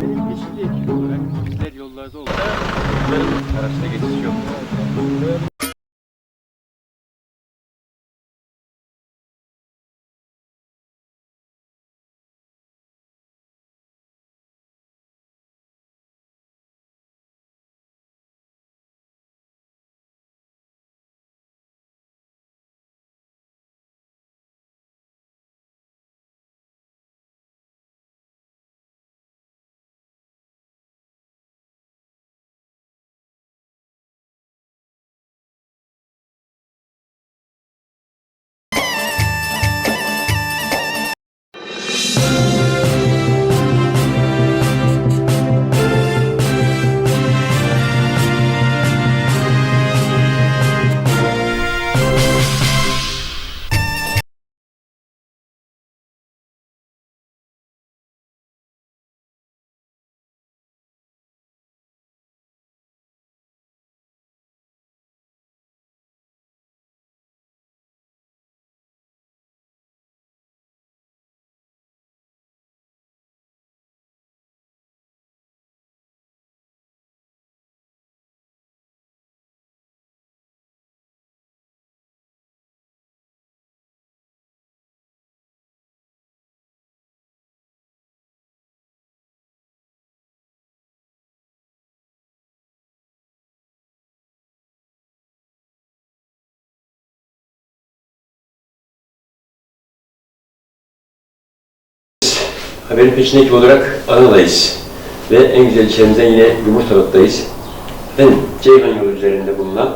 Benim yeşil olarak bizler yollarda olarak araçta geçiş yok. Haberin peşinde ekip olarak Adana'dayız. Ve en güzel ilçemizden yine Yumurtalık'tayız. Efendim, Ceyhan yolu üzerinde bulunan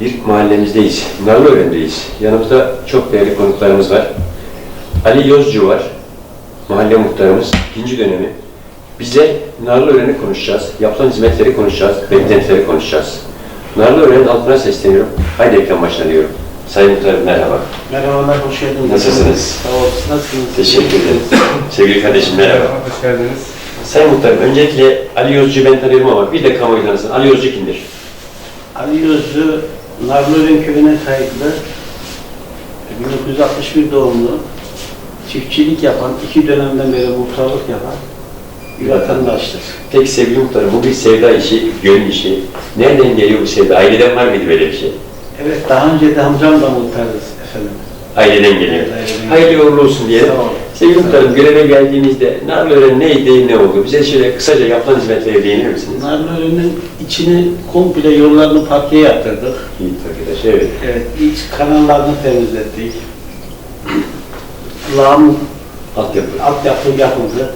bir mahallemizdeyiz. Narlıören'deyiz. Yanımızda çok değerli konuklarımız var. Ali Yozcu var. Mahalle muhtarımız. ikinci dönemi. Bize Narlıören'i konuşacağız. Yapılan hizmetleri konuşacağız. Beklentileri konuşacağız. Narlıören'in altına sesleniyorum. Haydi ekran başına diyorum. Sayın Muhtarım merhaba. Merhabalar, hoş geldiniz. Nasılsınız? Sağ olun, siz nasılsınız? Teşekkür ederim. Sevgili kardeşim merhaba. Hoş geldiniz. Sayın Muhtarım, öncelikle Ali Yozcu'yu ben tanıyorum ama bir de kamuoyu tanısın. Ali Yozcu kimdir? Ali Gözlü, Narlıören köyüne kayıtlı, 1961 doğumlu, çiftçilik yapan, iki dönemden beri muhtarlık yapan bir vatandaştır. Peki sevgili muhtarım, bu bir sevda işi, gönül işi. Nereden geliyor bu sevda? Aileden var mıydı böyle bir şey? Evet, daha önce de amcam da muhtardı efendim. Aileden geliyor. Aileden Hayırlı uğurlu olsun diyelim. Sağ olun. Sevgili muhtarım, göreve geldiğinizde Narlıören neydi, ne oldu? Bize şöyle kısaca yapılan hizmetleri değinir misiniz? Narlıören'in içini komple yollarını parke yaptırdık. İyi arkadaş, evet. Evet, iç kanallarını temizlettik. Lağım Altyapı. altyapı yapıldı.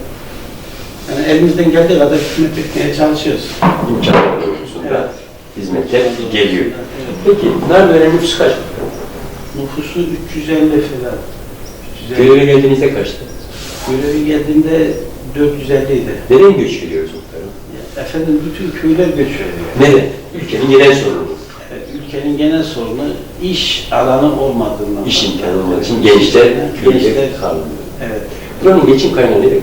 Yani elimizden geldiği kadar hizmet etmeye çalışıyoruz. İmkanlar doğrultusunda Evet. Hizmetler geliyor. Peki, Narlıören nüfusu kaç? Nüfusu 350 falan. 350. Göreve geldiğinizde kaçtı? Görevi geldiğinde 450 idi. Neden göç geliyoruz muhtarım? Efendim bütün köyler göç ediyor. Neden? Ülkenin genel sorunu. Evet, ülkenin genel sorunu iş alanı olmadığından. İş imkanı olmadığı için gençler köyde kalmıyor. Evet. Buranın geçim kaynağı muhtarım?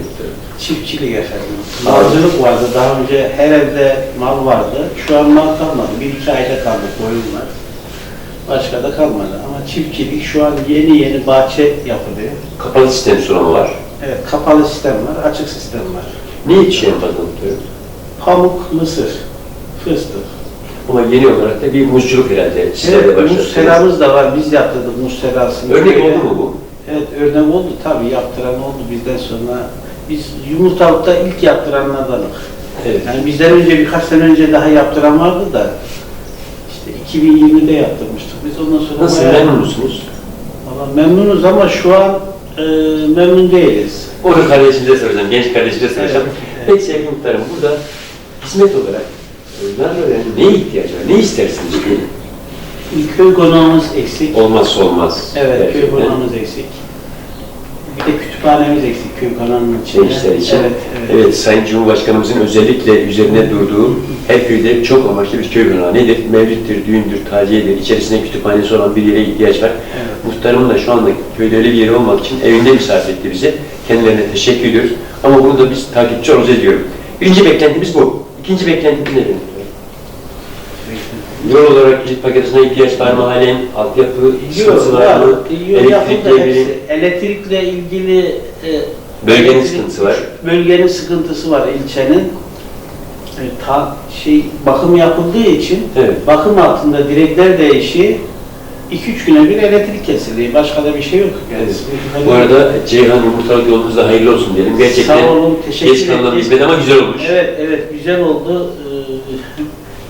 Çiftçilik efendim. Malcılık vardı. Daha önce her evde mal vardı. Şu an mal kalmadı. Bir iki ayda kaldı koyun var. Başka da kalmadı. Ama çiftçilik şu an yeni yeni bahçe yapılıyor. Kapalı sistem sulama var. Evet, kapalı sistem var, açık sistem var. Ne fazla muhtarım? Pamuk, mısır, fıstık. Ama yeni olarak da bir muzculuk herhalde. Sizler de Evet, muz seramız da var. Biz yaptırdık muz serasını. Örnek oldu mu bu? Evet, örnek oldu tabii. Yaptıran oldu bizden sonra. Biz yumurtalıkta ilk yaptıranlardanız. Evet. Yani bizden önce birkaç sene önce daha yaptıran vardı da işte 2020'de yaptırmıştık. Biz ondan sonra Nasıl bayağı- memnun musunuz? Valla memnunuz ama şu an e, memnun değiliz. Onu kardeşimize soracağım, genç kardeşimize soracağım. Evet, evet. Peki sevgili muhtarım, burada hizmet olarak e, Narlıören'in neye ihtiyaç var? Ne istersiniz? Köy konağımız eksik. Olmazsa olmaz. Evet, köy Gerçekten. konağımız eksik. Bir de kütüphanemiz eksik köy konağının içinde. gençler için. Evet, Evet, evet. Sayın Cumhurbaşkanımızın özellikle üzerine durduğu her köyde çok amaçlı bir köy konağı nedir? Mevlüttür, düğündür, taziyedir. İçerisinde kütüphanesi olan bir yere ihtiyaç var. Evet. Muhtarımın da şu anda köyde öyle bir yeri olmak için evinde misafir etti bize. Kendilerine teşekkür ediyoruz. Ama bunu da biz takipçi olacağız diyorum. Birinci beklentimiz bu. İkinci beklentimiz nedir? Yol olarak kilit paketine ihtiyaç var mı halen? Altyapı sıkıntısı var mı? Elektrikle ilgili Elektrikle ilgili e, Bölgenin elektrik- sıkıntısı var. Bölgenin sıkıntısı var ilçenin. E, ta, şey bakım yapıldığı için Evet. bakım altında direkler değişi 2-3 güne bir elektrik kesiliyor. Başka da bir şey yok. Yani Evet. Bu arada Ceyhan Yumurtalık yolunuz da hayırlı olsun diyelim. Gerçekten Sağ olun, teşekkür geç ederim. hizmet ama güzel olmuş. Evet, evet güzel oldu. Ee,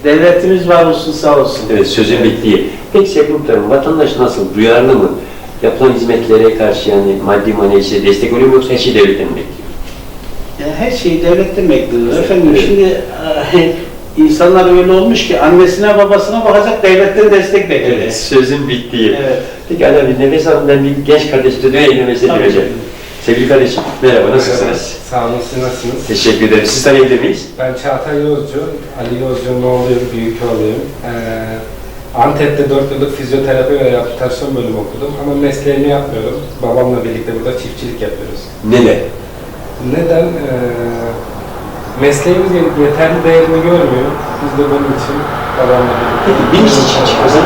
Devletimiz var olsun, sağ olsun. Evet, sözün bittiği. Peki Sevgili Muhtarım, vatandaş nasıl? Duyarlı mı? Yapılan hizmetlere karşı yani maddi manevi şey destek oluyor mu yoksa her şey devletten mi bekliyor? Yani her şeyi devletten bekliyoruz. Evet, Efendim evet. şimdi e, insanlar öyle olmuş ki annesine babasına bakacak devletten destek bekliyor. sözün bittiği. Evet. Peki Ali abi nefes alın ben bir genç kardeşime döne eğlenmesine Tabii. gireceğim. Sevgili kardeşim, merhaba, nasılsınız? Sağ olun, siz nasılsınız? Teşekkür ederim. Siz tanıyabilir miyiz? Ben Çağatay Yozcu, Ali Yozcu'nun oğluyum, büyük oğluyum. Ee, Antep'te 4 yıllık fizyoterapi ve rehabilitasyon bölümü okudum ama mesleğimi yapmıyorum. Babamla birlikte burada çiftçilik yapıyoruz. Neden? Neden? Ee, mesleğimiz ye- yeterli değerini görmüyor. Biz de bunun için babamla birlikte... Peki bir iş için çıkmasan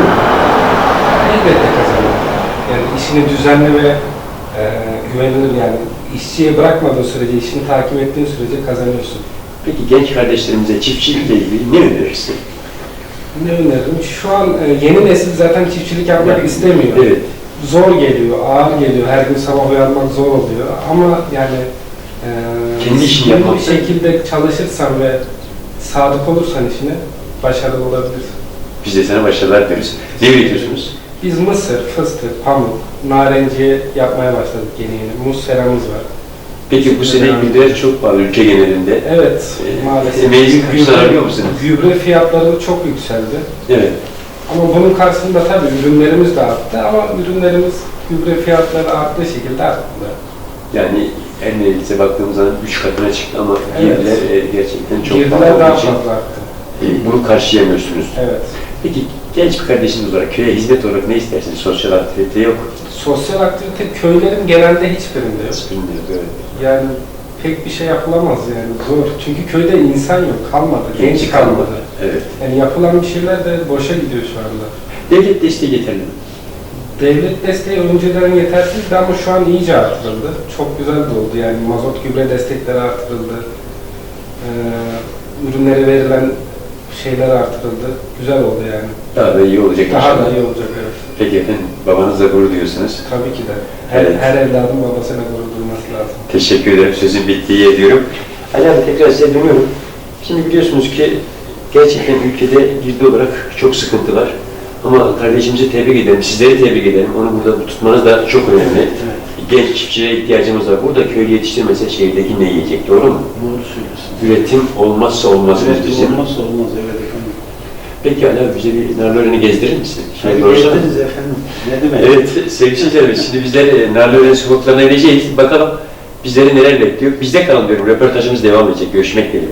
Elbette kazanır. Yani işini düzenli ve e, güvenilir yani işçiye bırakmadığın sürece, işini takip ettiğin sürece kazanıyorsun. Peki genç kardeşlerimize çiftçilikle ilgili ne önerirsin? Ne öneririm? Şu an e, yeni nesil zaten çiftçilik yapmak istemiyor. Evet. Zor geliyor, ağır geliyor. Her gün sabah uyanmak zor oluyor. Ama yani e, Kendi işini yapmak bir şekilde çalışırsan ve sadık olursan işine başarılı olabilirsin. Biz de sana başarılar deriz. Ne üretiyorsunuz? Biz mısır, fıstık, pamuk, narenciye yapmaya başladık yeni yeni. Muz seramız var. Peki bu sene gübreler çok pahalı ülke genelinde. Evet, Ee, maalesef. emeğinizi Gübre- karşılayabiliyor musunuz? Gübre fiyatları çok yükseldi. Evet. Ama bunun karşısında tabii ürünlerimiz de arttı ama ürünlerimiz gübre fiyatları arttığı şekilde arttı. Yani her neredeyse baktığımız zaman 3 katına çıktı ama Evet. girdiler e, gerçekten çok Girdiler daha fazla arttı. e, bunu karşılayamıyorsunuz. Evet. Peki genç bir kardeşiniz olarak köye hizmet olarak ne istersiniz? Sosyal aktivite yok. Sosyal aktivite köylerin genelde hiçbirinde yok. Bilmiyorum böyle. Yani pek bir şey yapılamaz yani zor. Çünkü köyde insan yok, kalmadı, genç kalmadı. Evet. Yani yapılan bir şeyler de boşa gidiyor şu anda. Devlet desteği yeterli mi? Devlet desteği önceden yetersizdi ama şu an iyice artırıldı. Çok güzel de oldu yani mazot gübre destekleri artırıldı. Ee, ürünlere verilen şeyler artırıldı. Güzel oldu yani. Daha da iyi olacak Daha inşallah. da iyi olacak evet. Peki efendim babanızla gurur duyuyorsunuz. Tabii ki de. Her, Evet. her evladın babasıyla gurur duyması lazım. Teşekkür ederim. Sözün bittiği yer diyorum. Ali abi tekrar size dönüyorum. Şimdi biliyorsunuz ki gerçekten ülkede ciddi olarak çok sıkıntı var. Ama kardeşimizi tebrik ederim, sizleri tebrik ederim. Onu burada tutmanız da çok önemli. Genç çiftçilere ihtiyacımız var. Burada köylü yetiştirmese şehirdeki ne yiyecek, doğru mu? Doğru söylüyorsun. Üretim olmazsa olmazımız Evet, bizim. olmazsa olmaz evet efendim. Peki Ali abi bize bir Narlıören'i gezdirir misin? Tabii doğrusu- geldiniz efendim. Ne demek? Evet sevgili seyircilerimiz şimdi bizler e, Narlıören sokaklarına ineceğiz. Bakalım bizleri neler bekliyor. Bizde kalın diyorum. Röportajımız devam edecek. Görüşmek dileğiyle.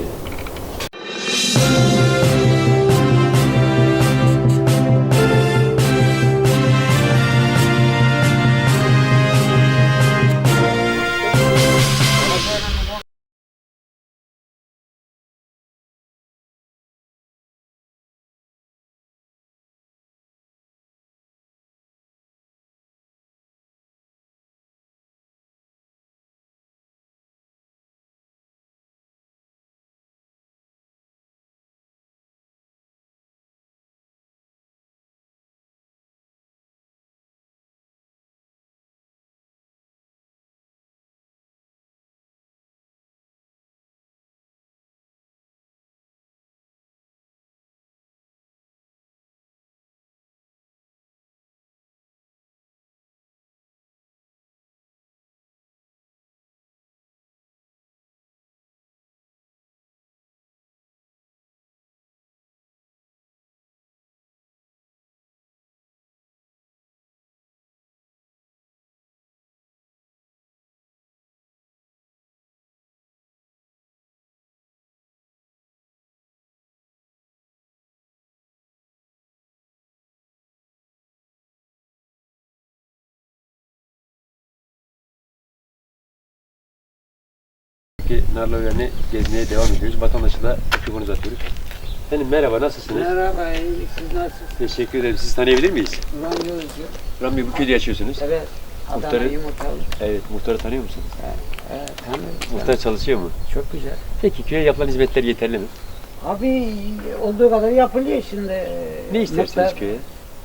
Peki Narlıören'i gezmeye devam ediyoruz. Vatandaşa da mikrofonu uzatıyoruz. Efendim merhaba, nasılsınız? Merhaba, iyilik. Siz nasılsınız? Teşekkür ederim. Siz tanıyabilir miyiz? Ulan Gözcü. Bey bu köyde yaşıyorsunuz. Evet. Adana Muhtarı- yumurtalı. Evet, muhtarı tanıyor musunuz? Evet, tanıyorum. Muhtar çalışıyor mu? Çok güzel. Peki köye yapılan hizmetler yeterli mi? Abi olduğu kadar yapılıyor şimdi. Ne istersiniz Muhtar- köye?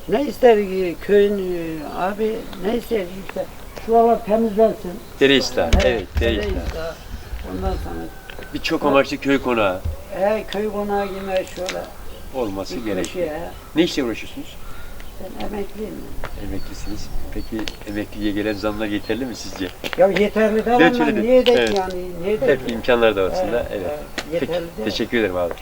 Ne ister ki köyün e, abi ne ister işte şuralar temizlensin. Dere ıslah. Evet, dere ıslah. Ondan sonra Bir çok amaçlı köy konağı e, köy konağı gibi şöyle olması bir gerekiyor. köşeye. Ne işle uğraşıyorsunuz? Ben emekliyim. Emeklisiniz. Peki emekliye gelen zamlar yeterli mi sizce? Ya yeterli de ama niye de Evet. yani niye de Hep imkanlar da aslında. Evet. Peki, Yeterli de. teşekkür ederim abi.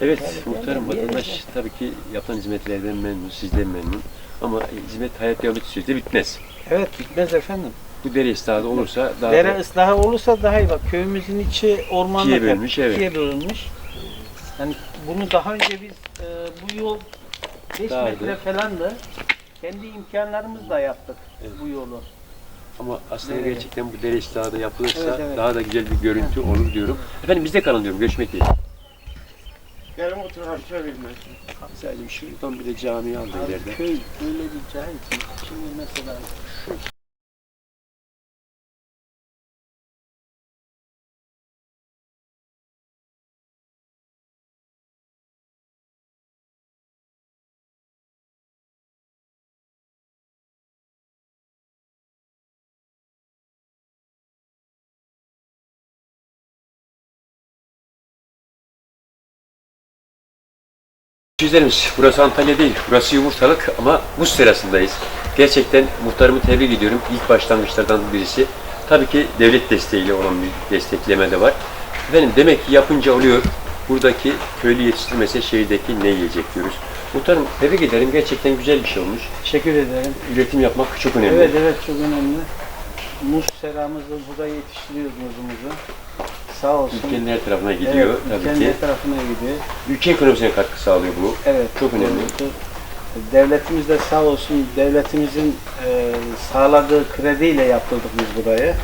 Evet, Yeterli muhtarım vatandaş tabii ki yapılan hizmetlerden memnun, sizden memnun. Ama hizmet hayat devam ettiği sürece bitmez. Evet bitmez efendim. Bu dere ıslahı olursa daha Dere da ıslahı olursa daha iyi bak. Köyümüzün içi ormanlık. İkiye bölünmüş, evet. ikiye bölünmüş. Yani bunu daha önce biz e, bu yol 5 Dardı. metre falandı. Kendi imkanlarımızla yaptık bu yolu. ama aslında Evet. gerçekten bu dere ıslahı da yapılırsa Evet, evet. daha da güzel bir görüntü olur diyorum. Efendim bizde kalın diyorum. Görüşmek dileğiyle. Gelin otur aşağı bilmez. Sadece şuradan bir de cami aldı ileride. Köy böyle bir cahil ki şimdi mesela Güzelmiş. Burası Antalya değil. Burası Yumurtalık ama buz serasındayız. Gerçekten muhtarımı tebrik ediyorum. İlk başlangıçlardan birisi. Tabii ki devlet desteğiyle olan bir destekleme de var. Efendim demek ki yapınca oluyor. Buradaki köylü yetiştirmese şehirdeki ne yiyecek diyoruz. Muhtarım tebrik ederim. Gerçekten güzel bir şey olmuş. teşekkür ederim. Üretim yapmak çok önemli. Evet evet çok önemli. Muz seramızı burada yetiştiriyoruz muzumuzu. Sağ olsun. Ülkenin her tarafına gidiyor evet, tabii ülkenin ki. her tarafına gidiyor. Ülke ekonomisine katkı sağlıyor bu. Evet. Çok önemli. doğrusu. Devletimiz de sağ olsun, devletimizin e, sağladığı krediyle yaptırdık biz burayı.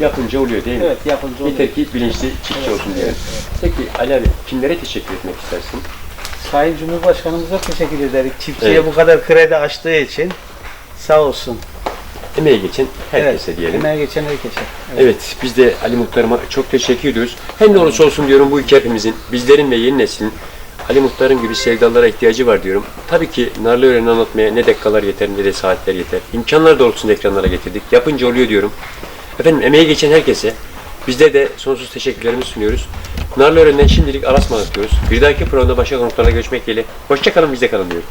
Yapınca oluyor değil mi? Evet, yapınca oluyor. Yeter ki bilinçli çiftçi Evet, olsun diye. evet, Peki Ali abi kimlere teşekkür etmek istersin? Sayın Cumhurbaşkanımıza teşekkür ederiz. Çiftçiye Evet. bu kadar kredi açtığı için. Sağ olsun. Emeği geçen herkese diyelim. Emeğe geçen herkese. Evet, biz de Ali Muhtarıma çok teşekkür ediyoruz. Hem ne olursa olsun diyorum bu ülke hepimizin, bizlerin ve yeni neslin Ali Muhtar'ın gibi sevdalara ihtiyacı var diyorum. Tabii ki narlı öğreni anlatmaya ne dakikalar yeter ne de saatler yeter. İmkanlar doğrultusunda ekranlara getirdik. Yapınca oluyor diyorum. Efendim emeği geçen herkese bizler de sonsuz teşekkürlerimizi sunuyoruz. Narlı öğrenden şimdilik alasmadık diyoruz. Bir dahaki programda başka konuklarla görüşmek dileğiyle. Hoşça kalın, bizde kalın diyorum.